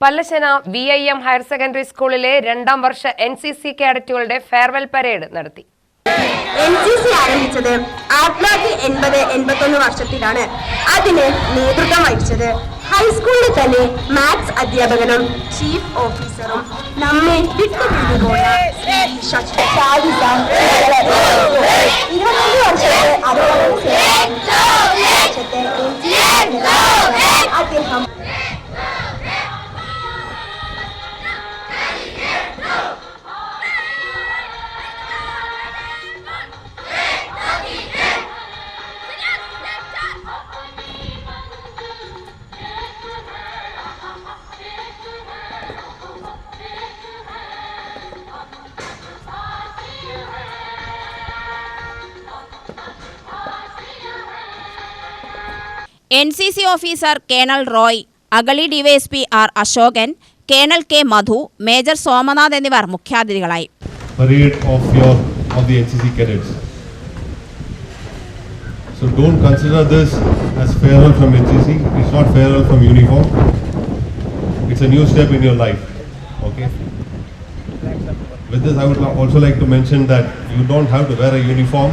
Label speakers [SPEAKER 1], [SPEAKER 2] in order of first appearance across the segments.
[SPEAKER 1] Pallassana V I M higher secondary സ്കൂളിലെ രണ്ടാം വർഷ എൻ സി സി കാഡറ്റുകളുടെ ഫെയർവെൽ പരേഡ് നടത്തി.
[SPEAKER 2] എൻ സി സി ആരംഭിച്ചത് ആയിരത്തി എൺപത് എൺപത്തൊന്ന് വർഷത്തിലാണ്. അതിന് നേതൃത്വം വഹിച്ചത് ഹൈസ്കൂളിൽ തന്നെ മാത്സ് അധ്യാപകനും ചീഫ് ഓഫീസറും നമ്മെ വിട്ടുപിരിഞ്ഞുപോയ Shri
[SPEAKER 3] N C C officer colonel Roy Agali DYSP R Ashokan colonel K Madhu major Somnath എന്നിവർ മുഖ്യാതിഥികളായി
[SPEAKER 4] parade of your of the NCC cadets. So don't consider this as farewell from NCC. It's not farewell from uniform. It's a new step in your life. Okay. With this, I would lo- also like to mention that you don't have to wear a uniform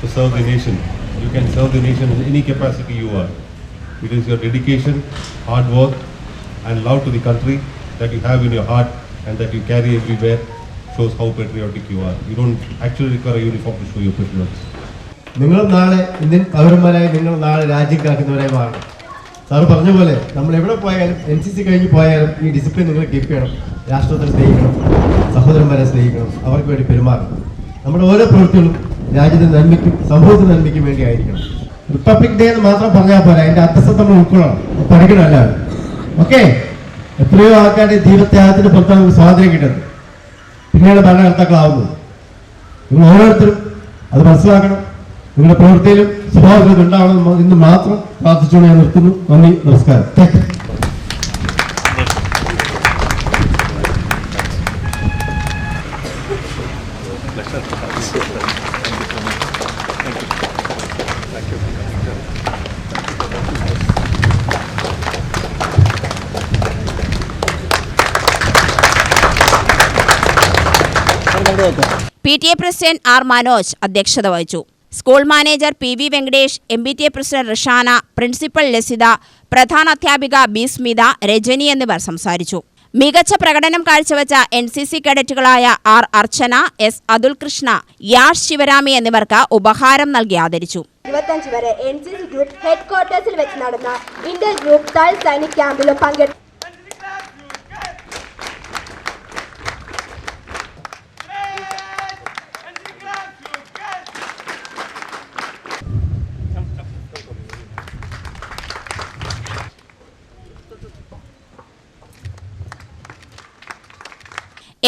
[SPEAKER 4] to serve the nation. You can serve the nation in any capacity you are. It is your dedication, hard work, and love to the country that you have in your heart and that you carry everywhere shows how patriotic you are. You don't actually require a uniform to show your patriotism.
[SPEAKER 5] നിങ്ങൾ നാളെ Indian പൗരന്മാരായി നിങ്ങൾ നാളെ രാജ്യം കാക്കുന്നവരായി മാറണം sir പറഞ്ഞ പോലെ നമ്മൾ എവിടെ പോയാലും എൻ സി സി കഴിഞ്ഞ് പോയാലും ഈ ഡിസിപ്ലിൻ നിങ്ങൾ കീപ്പ് ചെയ്യണം രാഷ്ട്രത്തെ സ്നേഹിക്കണം സഹോദരന്മാരെ സ്നേഹിക്കണം അവർക്ക് വേണ്ടി പെരുമാറണം നമ്മുടെ ഓരോ പ്രവൃത്തികളും രാജ്യത്തിന്റെ നന്മയ്ക്കും സമൂഹത്തിന്റെ നന്മയ്ക്കും വേണ്ടി ആയിരിക്കണം. റിപ്പബ്ലിക് ഡേ എന്ന് മാത്രം പറഞ്ഞാൽ പോരാ അതിന്റെ അർത്ഥം നമ്മൾ ഉൾക്കൊള്ളണം. പഠിക്കണം എല്ലാവരും. ഓക്കെ എത്രയോ ആൾക്കാരുടെ ജീവത്യാഗത്തിന് പുറത്താണ് നമുക്ക് സ്വാതന്ത്ര്യം കിട്ടുന്നത്. പിന്നീട് ഭരണകർത്താക്കളാവുന്നത് നിങ്ങൾ ഓരോരുത്തരും അത് മനസ്സിലാക്കണം. നിങ്ങളുടെ പ്രവൃത്തിയിലും സ്വഭാവത്തിൽ ഉണ്ടാവണം എന്ന് മാത്രം പ്രാർത്ഥിച്ചുകൊണ്ട് ഞാൻ നിർത്തുന്നു. നന്ദി നമസ്കാരം.
[SPEAKER 3] P T A president R Manoj അധ്യക്ഷത വഹിച്ചു. School manager P V Venkatesh M B T A president Rishana principal Lasitha പ്രധാന അധ്യാപിക ബി സ്മിത രജനി എന്നിവർ സംസാരിച്ചു. മികച്ച പ്രകടനം കാഴ്ചവെച്ച എൻ സി സി കേഡറ്റുകളായ ആർ അർച്ചന എസ് അതുൽ കൃഷ്ണ യാഷ് ശിവരാമി എന്നിവർക്ക് ഉപഹാരം നൽകി ആദരിച്ചു.
[SPEAKER 2] ഇരുപത്തഞ്ച് വരെ എൻ സി സി ഗ്രൂപ്പ് ഹെഡ്ക്വാർട്ടേഴ്സിൽ വെച്ച് നടന്ന ഇന്ത്യൻ ഗ്രൂപ്പ് തൽ സൈനിക് ക്യാമ്പിലും പങ്കെടുത്തു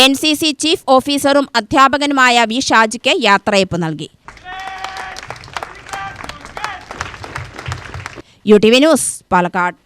[SPEAKER 3] എൻ സി സി ചീഫ് ഓഫീസറും അധ്യാപകനുമായ വി ഷാജിക്ക് യാത്രയപ്പ് നൽകി. U T V news Palakkad.